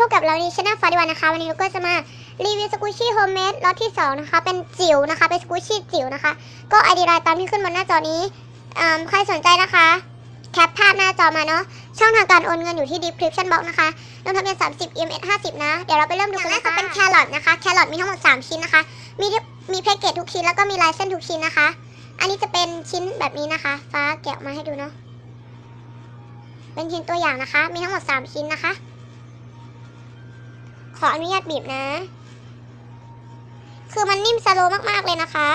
พบกับเราในช anel ฟาดิวันนะคะ วันนี้เราก็จะมารีวิวสกูชี่โฮมเมดล็อตที่ 2 นะคะ เป็นจิ๋วนะคะ เป็นสกูชี่จิ๋วนะคะ ก็ไอดีไลน์ตามที่ขึ้นบนหน้าจอนี้อืมใครสนใจนะคะ แคปภาพหน้าจอมาเนาะ ช่องทางการโอนเงินอยู่ที่ description box นะคะลงทะเบียน 30 EMS 50 นะ เดี๋ยวเราไปเริ่มดูกันเลยค่ะเป็นแครอทนะคะ แครอทมีทั้งหมด 3 ชิ้นนะคะ มีที่มีแพ็กเกจทุกชิ้นแล้วก็มีลายเส้นทุกชิ้นนะคะ อันนี้จะเป็นชิ้นแบบนี้นะคะ ฟ้าแกะออกมาให้ดูเนาะ เป็นชิ้นตัวอย่างนะคะ มีทั้งหมด 3 ชิ้นนะคะ ขออนุญาตบีบนะ คือมันนิ่มสโลมากๆเลยนะคะ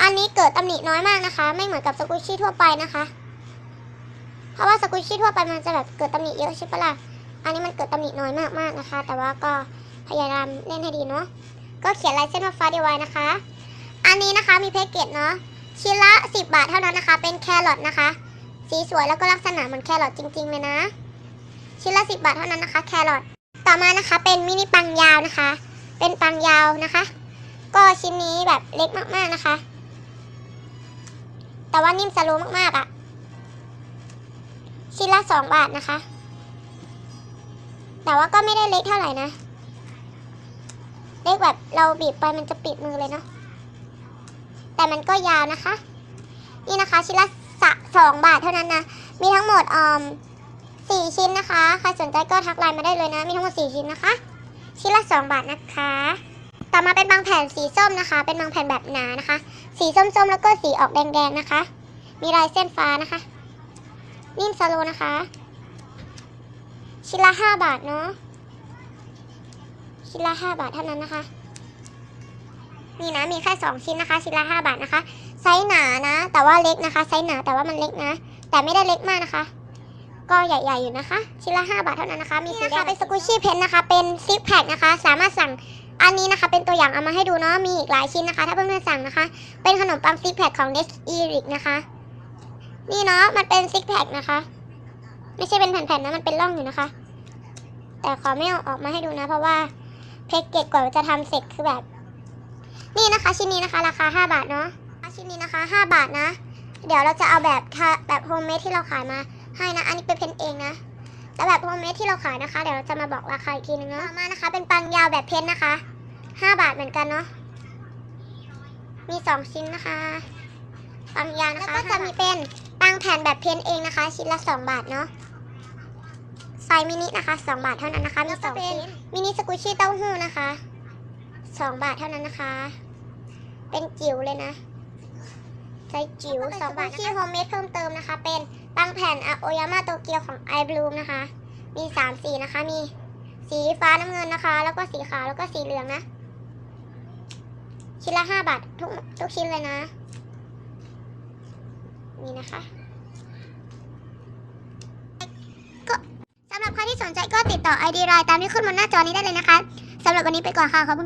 อันนี้เกิดตำหนิน้อยมากนะคะ ไม่เหมือนกับสกุชชี่ทั่วไปนะคะ เพราะว่าสกุชชี่ทั่วไปมันจะแบบเกิดตำหนิเยอะใช่ปะล่ะ อันนี้มันเกิดตำหนิน้อยมากๆนะคะ แต่ว่าก็พยายามเล่นให้ดีเนาะ ก็เขียนลายเส้นว่าฟ้าดีไว้นะคะ อันนี้นะคะมีแพ็กเกจเนาะ ชิ้นละ 10 บาทเท่านั้นนะคะ เป็นแครอทนะคะ สีสวยแล้วก็ลักษณะเหมือนแครอทจริงๆเลยนะ ชิ้นละ 10 บาทเท่านั้นนะคะ แครอท ต่อมานะคะเป็นมินิปังยาวนะคะ เป็นปังยาวนะคะ ก็ชิ้นนี้แบบเล็กมากๆนะคะ แต่ว่านิ่มสโลมากๆอะ่ะ ชิ้นละสองบาทนะคะ แต่ว่าก็ไม่ได้เล็กเท่าไหร่นะ เล็กแบบเราบีบไปมันจะปิดมือเลยเนาะ แต่มันก็ยาวนะคะ นี่นะคะชิ้นละสองบาทเท่านั้นนะ มีทั้งหมดอม สี่ชิ้นนะคะ ใครสนใจก็ทักไลน์มาได้เลยนะ มีทั้งหมดสี่ชิ้นนะคะ ชิ้นละสองบาทนะคะ ต่อมาเป็นบางแผ่นสีส้มนะคะ เป็นบางแผ่นแบบหนานะคะ สีส้มๆ แล้วก็สีออกแดงๆนะคะ มีลายเส้นฟ้านะคะ นิ่มสโลนะคะ ชิ้นละห้าบาทเนาะ ชิ้นละห้าบาทเท่านั้นนะคะนี่นะมีแค่สองชิ้นนะคะ ชิ้นละห้าบาทนะคะ ไซส์หนานะ แต่ว่าเล็กนะคะ ไซส์หนาแต่ว่ามันเล็กนะ แต่ไม่ได้เล็กมากนะคะ ก็ใหญ่ๆอยู่นะคะ ชิ้นละ 5 บาทเท่านั้นนะคะ มีสีแดงเป็นสกูชี่เพนนะคะ เป็นซิปแพคนะคะ สามารถสั่งอันนี้นะคะ เป็นตัวอย่างเอามาให้ดูเนาะ มีอีกหลายชิ้นนะคะ ถ้าเพื่อนๆสั่งนะคะ เป็นขนมปังซิปแพคของ n e s e r i c นะคะ นี่เนาะ มันเป็นซิปแพคนะคะ ไม่ใช่เป็นแผ่นๆนะ มันเป็นร่องอยู่นะคะ แต่ขอไม่เอาออกมาให้ดูนะ เพราะว่าแพ็กเกจกว่าจะทำเสร็จคือแบบ นี่นะคะ ชิ้นนี้นะคะ ราคา 5 บาทเนาะ ชิ้นนี้นะคะ 5 บาทนะ เดี๋ยวเราจะเอาแบบทาแบบโฮมเมดที่เราขายมา ให้นะ อันนี้เป็นเพนเองนะแต่แบบโฮมเมดที่เราขายนะคะ เดี๋ยวเราจะมาบอกราคาอีกทีนึงเนาะต่อมานะคะ เป็นปังยาวแบบเพนนะคะ 5 บาทเหมือนกันเนาะ มี 2 ชิ้นนะคะ ปังยาวนะคะ แล้วก็จะมีเป็นปังแผ่นแบบเพนเองนะคะ ชิ้นละ 2 บาทเนาะไซส์มินินะคะ 2 บาทเท่านั้นนะคะ มีสองชิ้น มินิสกุชชี่เต้าหู้นะคะ 2 บาทเท่านั้นนะคะ เป็นจิ๋วเลยนะ ไซส์จิ๋วสองบาทที่โฮมเมดเพิ่มเติมนะคะ เป็นปังแผ่นอะโอยามาโตเกียวของ i b l o o m นะคะ มีสามสีนะคะ มีสีฟ้าน้ำเงินนะคะ แล้วก็สีขาวแล้วก็สีเหลืองนะ ชิ้นละห้าบาททุกทุกชิ้นเลยนะ นี่นะคะก็สำหรับใครที่สนใจก็ติดต่อ ID ไลน์ตามที่ขึ้นบนหน้าจอนี้ได้เลยนะคะสำหรับวันนี้ไปก่อนค่ะขอบคุณ